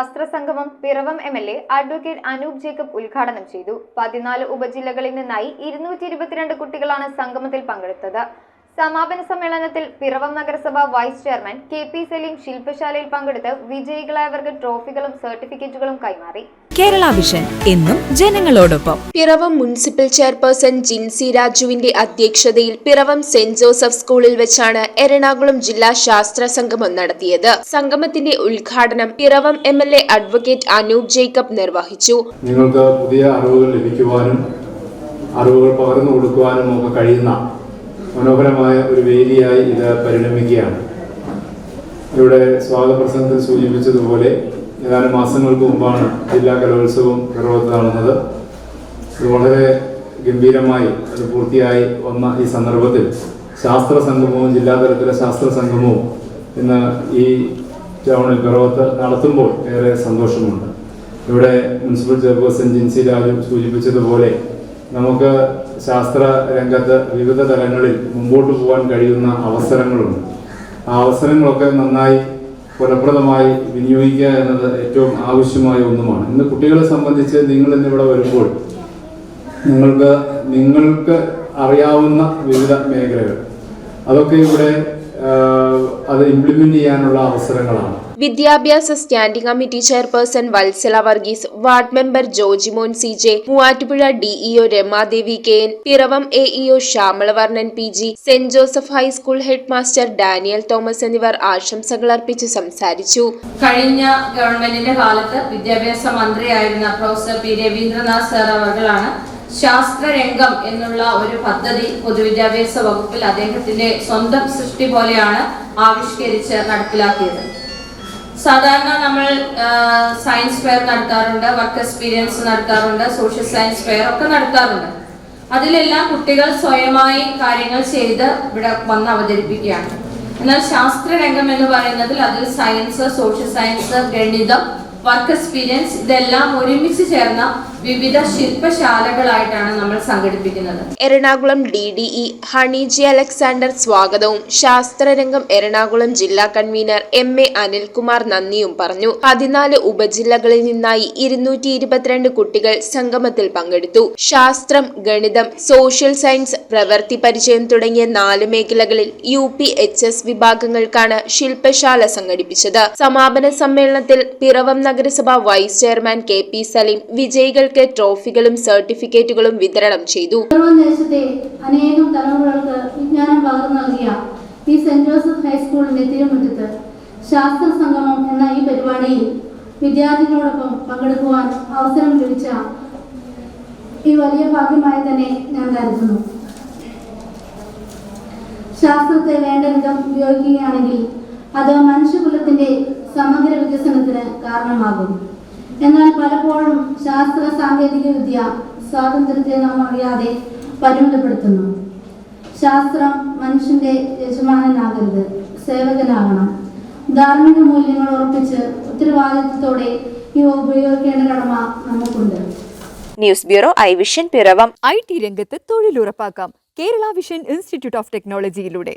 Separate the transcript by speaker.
Speaker 1: ശാസ്ത്ര സംഗമം Piravom M L A advocate Anoop Jacob ഉദ്ഘാടനം ചെയ്തു. പതിനാല് ഉപജില്ലകളിൽ നിന്നായി ഇരുന്നൂറ്റി ഇരുപത്തിരണ്ട് കുട്ടികളാണ് സംഗമത്തിൽ പങ്കെടുത്തത്. സമാപന സമ്മേളനത്തിൽ പിറവം നഗരസഭ vice chairman K P Saleem ശില്പശാലയിൽ പങ്കെടുത്ത് വിജയികളായവർക്ക് ട്രോഫികളും സർട്ടിഫിക്കറ്റുകളും കൈമാറി.
Speaker 2: കേരള വിഷൻ എന്നും ജനങ്ങളോടൊപ്പം.
Speaker 3: പിറവം മുനിസിപ്പൽ ചെയർപേഴ്സൺ ജിൻസി രാജുവിന്റെ അധ്യക്ഷതയിൽ പിറവം സെന്റ് ജോസഫ് സ്കൂളിൽ വെച്ചാണ് എറണാകുളം ജില്ലാ ശാസ്ത്ര സംഗമം നടത്തിയത്. സംഗമത്തിന്റെ ഉദ്ഘാടനം Piravom M L A advocate Anoop Jacob നിർവഹിച്ചു.
Speaker 4: നിങ്ങൾക്ക് പുതിയ അറിവുകൾ ലഭിക്കുവാനും അറിവുകൾ പകർന്നു കൊടുക്കുവാനും ഒക്കെ കഴിയുന്ന മനോഹരമായ ഒരു വേദിയായി ഇത് പരിണമിക്കുകയാണ്. ഇവിടെ സ്വാഗത പ്രസംഗത്തിൽ സൂചിപ്പിച്ചതുപോലെ ഏതാനും മാസങ്ങൾക്ക് മുമ്പാണ് ജില്ലാ കലോത്സവം പിറവത്ത് നടന്നത്. ഇത് വളരെ ഗംഭീരമായി അത് പൂർത്തിയായി വന്ന ഈ സന്ദർഭത്തിൽ ശാസ്ത്ര സംഗമവും ജില്ലാതലത്തിലെ ശാസ്ത്ര സംഗമവും ഇന്ന് ഈ ടൗണിൽ പിറവത്ത് നടത്തുമ്പോൾ ഏറെ സന്തോഷമുണ്ട്. ഇവിടെ മുനിസിപ്പൽ ചെയർപേഴ്സൺ ജിൻസി രാജു സൂചിപ്പിച്ചതുപോലെ നമുക്ക് ശാസ്ത്ര രംഗത്ത് വിവിധ തലങ്ങളിൽ മുമ്പോട്ട് പോകാൻ കഴിയുന്ന അവസരങ്ങളുണ്ട്. ആ അവസരങ്ങളൊക്കെ നന്നായി ഫലപ്രദമായി വിനിയോഗിക്കുക എന്നത് ഏറ്റവും ആവശ്യമായ ഒന്നുമാണ്. ഇന്ന് കുട്ടികളെ സംബന്ധിച്ച് നിങ്ങൾ ഇന്നിവിടെ വരുമ്പോൾ നിങ്ങൾക്ക് നിങ്ങൾക്ക് അറിയാവുന്ന വിവിധ മേഖലകൾ. അതൊക്കെ ഇവിടെ അത് ഇംപ്ലിമെന്റ് ചെയ്യാനുള്ള അവസരങ്ങളാണ്.
Speaker 3: വിദ്യാഭ്യാസ standing committee chairperson Vatsala Varghese ward member Jojimon C J Muvattupuzha DEO Ramadevi K N Piravom AEO EO Shyamalavarnan P G Saint Joseph high school headmaster Daniel Thomas എന്നിവർ ആശംസകൾ അർപ്പിച്ച് സംസാരിച്ചു.
Speaker 5: കഴിഞ്ഞ ഗവൺമെന്റിന്റെ കാലത്ത് വിദ്യാഭ്യാസ മന്ത്രിയായിരുന്ന പ്രൊഫസർ പി രവീന്ദ്രനാഥ് സാർ അവർകളാണ് ശാസ്ത്രരംഗം എന്നുള്ള ഒരു പദ്ധതി പൊതുവിദ്യാഭ്യാസ വകുപ്പിൽ അദ്ദേഹത്തിന്റെ സ്വന്തം സൃഷ്ടി പോലെയാണ് ആവിഷ്കരിച്ച് നടപ്പിലാക്കിയത്. സാധാരണ നമ്മൾ സയൻസ് ഫെയർ നടത്താറുണ്ട് വർക്ക് എക്സ്പീരിയൻസ് നടത്താറുണ്ട് സോഷ്യൽ സയൻസ് ഫെയർ ഒക്കെ നടത്താറുണ്ട് അതിലെല്ലാം കുട്ടികൾ സ്വയമായി കാര്യങ്ങൾ ചെയ്ത് ഇവിടെ വന്ന് അവതരിപ്പിക്കുകയാണ്. എന്നാൽ ശാസ്ത്രരംഗം എന്ന് പറയുന്നതിൽ അതിൽ സയൻസ് സോഷ്യൽ സയൻസ് ഗണിതം വർക്ക് എക്സ്പീരിയൻസ് ഇതെല്ലാം ഒരുമിച്ച് ചേർന്ന വിവിധ ശില്പശാലകളായിട്ടാണ് നമ്മൾ സംഘടിപ്പിക്കുന്നത്.
Speaker 3: Ernakulam D D E Honey G Alexander സ്വാഗതവും. ശാസ്ത്രരംഗം എറണാകുളം ജില്ലാ കൺവീനർ എം എ അനിൽകുമാർ നന്ദിയും പറഞ്ഞു. പതിനാല് ഉപജില്ലകളിൽ നിന്നായി ഇരുന്നൂറ്റി ഇരുപത്തിരണ്ട് കുട്ടികൾ സംഗമത്തിൽ പങ്കെടുത്തു. ശാസ്ത്രം ഗണിതം സോഷ്യൽ സയൻസ് പ്രവൃത്തി പരിചയം തുടങ്ങിയ നാല് മേഖലകളിൽ യു പി എച്ച് എസ് വിഭാഗങ്ങൾക്കാണ് ശില്പശാല സംഘടിപ്പിച്ചത്. സമാപന സമ്മേളനത്തിൽ പിറവം നഗരസഭ vice chairman K P Saleem വിജയികൾക്ക് ട്രോഫികളും സർട്ടിഫിക്കറ്റുകളും വിതരണം ചെയ്തു.
Speaker 6: അനേകം തലമുറകൾക്ക് വിജ്ഞാനം പകർന്നു നൽകിയ ഈ സെന്റ് ജോസഫ് ഹൈസ്കൂളിന്റെ തിരുമുറ്റത്ത് ശാസ്ത്ര സംഗമം എന്ന ഈ പരിപാടിയിൽ വിദ്യാർത്ഥികളോടൊപ്പം പങ്കെടുക്കുവാൻ അവസരം ലഭിച്ച ഈ വലിയ ഭാഗ്യമായി തന്നെ ഞാൻ കരുതുന്നു. ശാസ്ത്രത്തെ വേണ്ട വിധം ഉപയോഗിക്കുകയാണെങ്കിൽ അത് മനുഷ്യകുലത്തിന്റെ സമഗ്ര വികസനത്തിന് കാരണമാകും. എന്നാൽ പലപ്പോഴും ശാസ്ത്ര സാങ്കേതിക വിദ്യ സ്വാതന്ത്ര്യത്തെ നാം അറിയാതെ പരിമിതപ്പെടുത്തുന്നു. ശാസ്ത്രം മനുഷ്യന്റെ യജമാനനാകരുത്. സേവകനാകണം. ധാർമ്മിക മൂല്യങ്ങൾ ഉറപ്പിച്ച് ഉത്തരവാദിത്വത്തോടെ ഇവ ഉപയോഗിക്കേണ്ട കടമ നമുക്കുണ്ട്.
Speaker 2: News bureau I vision Piravom.
Speaker 7: I T രംഗത്ത് തൊഴിലുറപ്പാക്കാം. Kerala vision institute of ടെക്നോളജിയിലൂടെ.